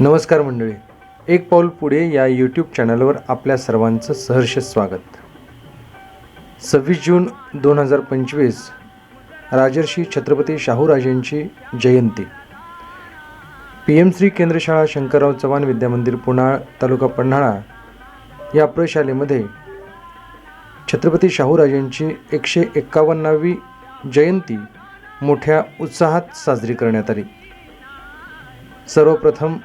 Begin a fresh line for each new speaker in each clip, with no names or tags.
नमस्कार मंडळी. एक पाऊल पुढे या यूट्यूब चॅनलवर आपल्या सर्वांचं सहर्ष स्वागत. सव्वीस जून दोन हजार पंचवीस राजर्षी छत्रपती शाहूराजेंची जयंती. पी एम श्री केंद्रशाळा शंकरराव चव्हाण विद्यामंदिर पुणाळ तालुका पन्हाळा या प्रशालेमध्ये छत्रपती शाहूराजेंची एकशे एक्कावन्नावी जयंती मोठ्या उत्साहात साजरी करण्यात आली. सर्वप्रथम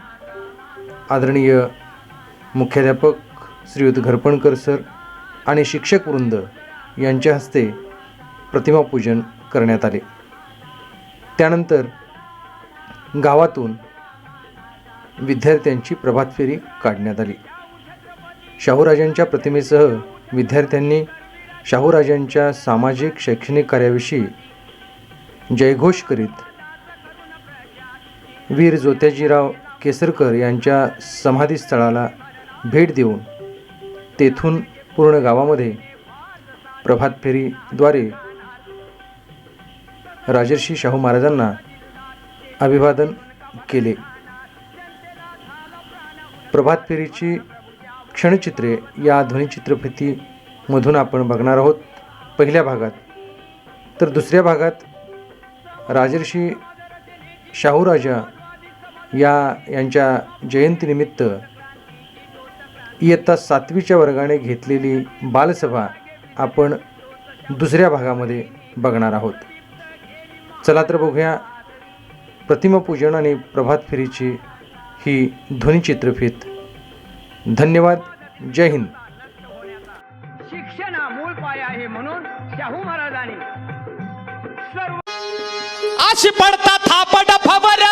आदरणीय मुख्याध्यापक श्रीयुत घरपणकर सर आणि शिक्षक वृंद यांच्या हस्ते प्रतिमापूजन करण्यात आले. त्यानंतर गावातून विद्यार्थ्यांची प्रभात फेरी काढण्यात आली. शाहूराजांच्या प्रतिमेसह विद्यार्थ्यांनी शाहूराजांच्या सामाजिक शैक्षणिक कार्याविषयी जयघोष करीत वीर जोत्याजीराव केसरकर यांच्या समाधीस्थळाला भेट देऊन तेथून पूर्ण गावामध्ये प्रभात फेरीद्वारे राजर्षी शाहू महाराजांना अभिवादन केले. प्रभात फेरीची क्षणचित्रे या ध्वनिचित्रफितीमधून आपण बघणार आहोत. पहिल्या भागात तर दुसऱ्या भागात राजर्षी शाहूराजा या यांच्या जयंतीनिमित्त इयत्ता सातवीच्या वर्गाने घेतलेली बालसभा आपण दुसऱ्या भागामध्ये बघणार आहोत. चला तर बघूया प्रतिमापूजन आणि प्रभात फेरीची ही ध्वनिचित्रफीत धन्यवाद. जय हिंद.
शिक्षण हा मूळ पाया आहे म्हणून शाहू महाराजांनी सर्व
अशी पडता थापड फबर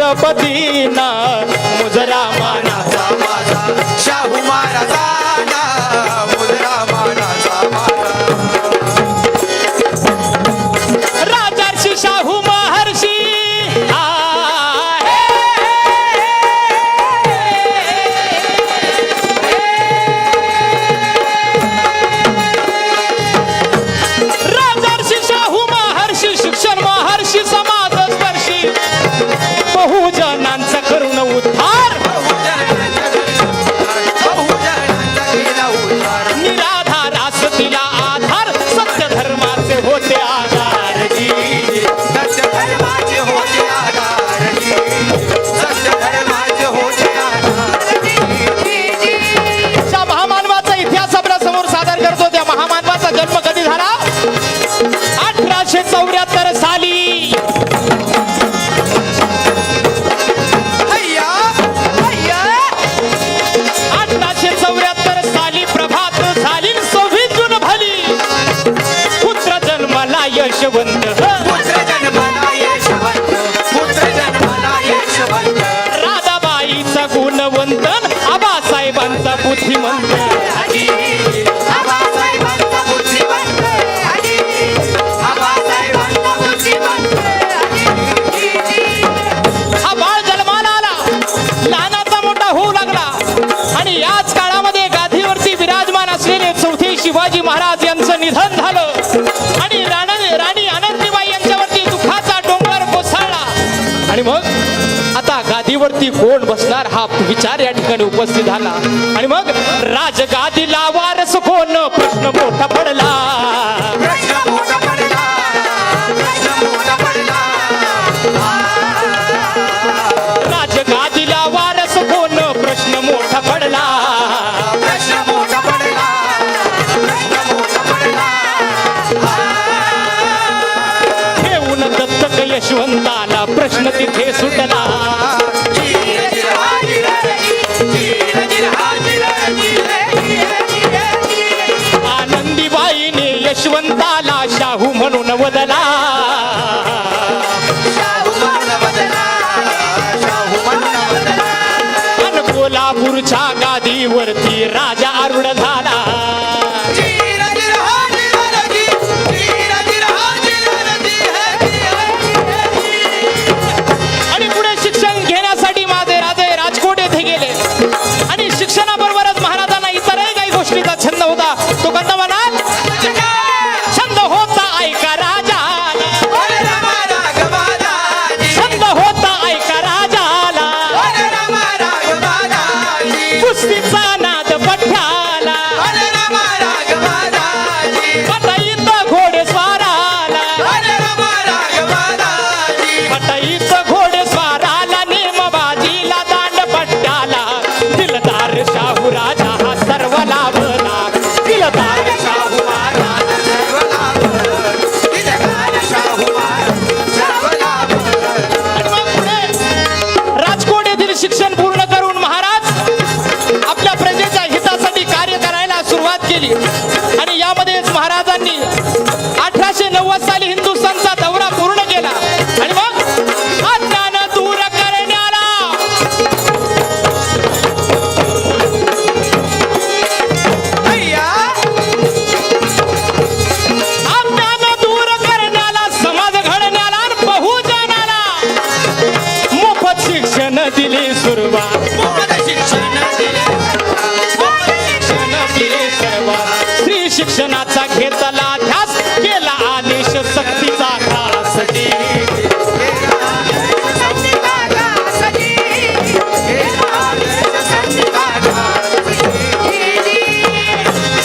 छत्रपतीना मुजरा मानाचा
माझा शाहू
महाराजा आबासाहेबांचा बुद्धिमंत गादीवरती कोण बसणार हा विचार या ठिकाणी उपस्थित झाला. आणि मग राजगादीला वारस कोण? प्रश्न मोठा पडला.
know
what that शिक्षणाचा घेतला ध्यास केला आदेश सक्तीचा खासटी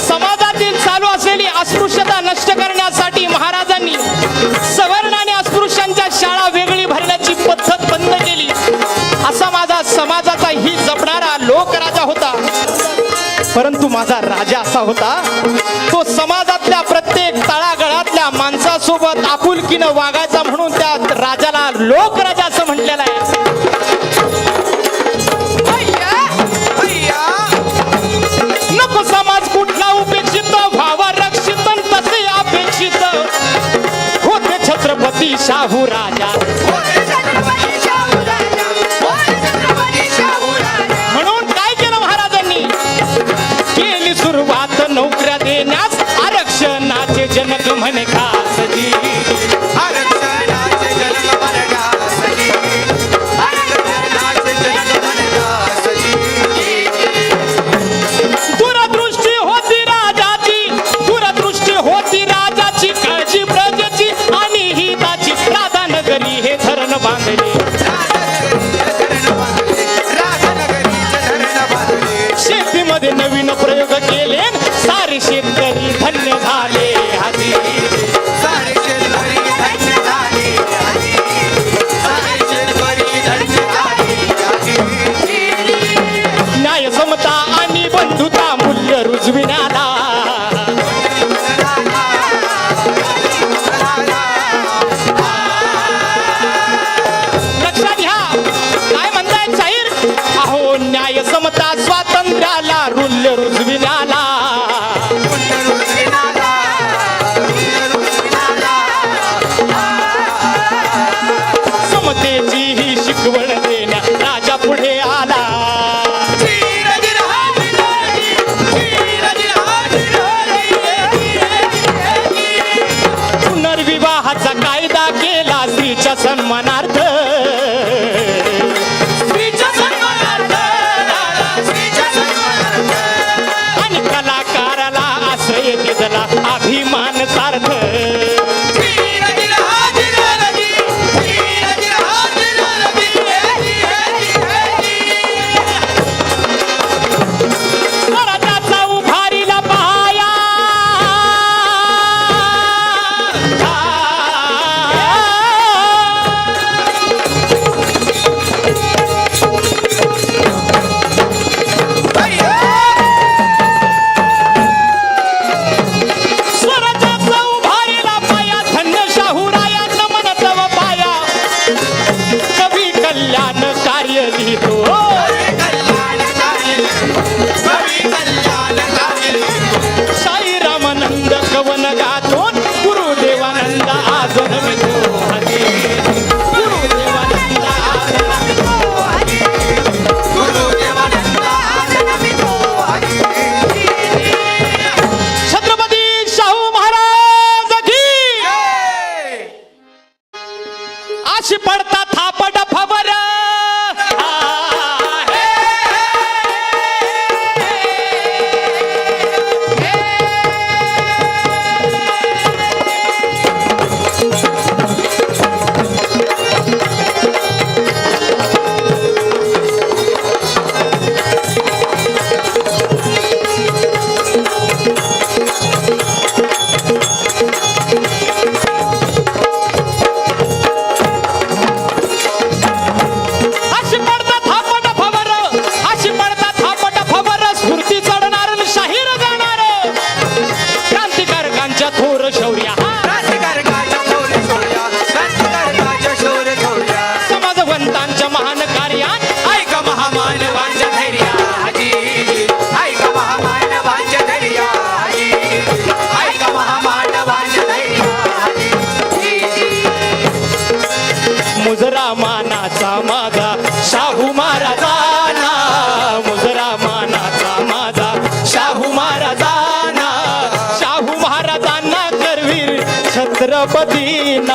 समाजातील चालू असलेली अस्पृश्यता नष्ट करण्यासाठी महाराजांनी सवर्णाने आणि अस्पृश्यांच्या शाळा वेगळी भरण्याची पद्धत बंद केली. असा माझा समाजाचा ही जपणारा लोक राजा होता. परंतु माझा राजा असा होता सलीमकीनं वागायचा म्हणून त्या राजाला लोकराजा असं म्हटलेलं आहे. नको समाज कुठला उपेक्षित व्हावा रक्षित तसे अपेक्षित. छत्रपती शाहू राजा. म्हणून काय केलं महाराजांनी? केली सुरुवात नोकऱ्या देण्यास आरक्षणाचे जनक म्हणे का
ಸನ್ಮಾನ
मुजरा मानाचा माझा शाहू महाराजाना. मुजरा मानाचा माझा शाहू महाराजाना. शाहू महाराजांना करवीर छत्रपतीना.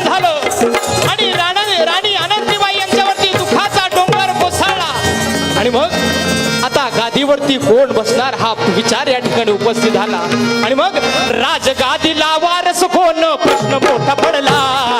गादीवरती कोण बसणार हा विचार या ठिकाणी उपस्थित झाला. आणि मग राजगादीला वारस कोण? प्रश्न मोठा पडला.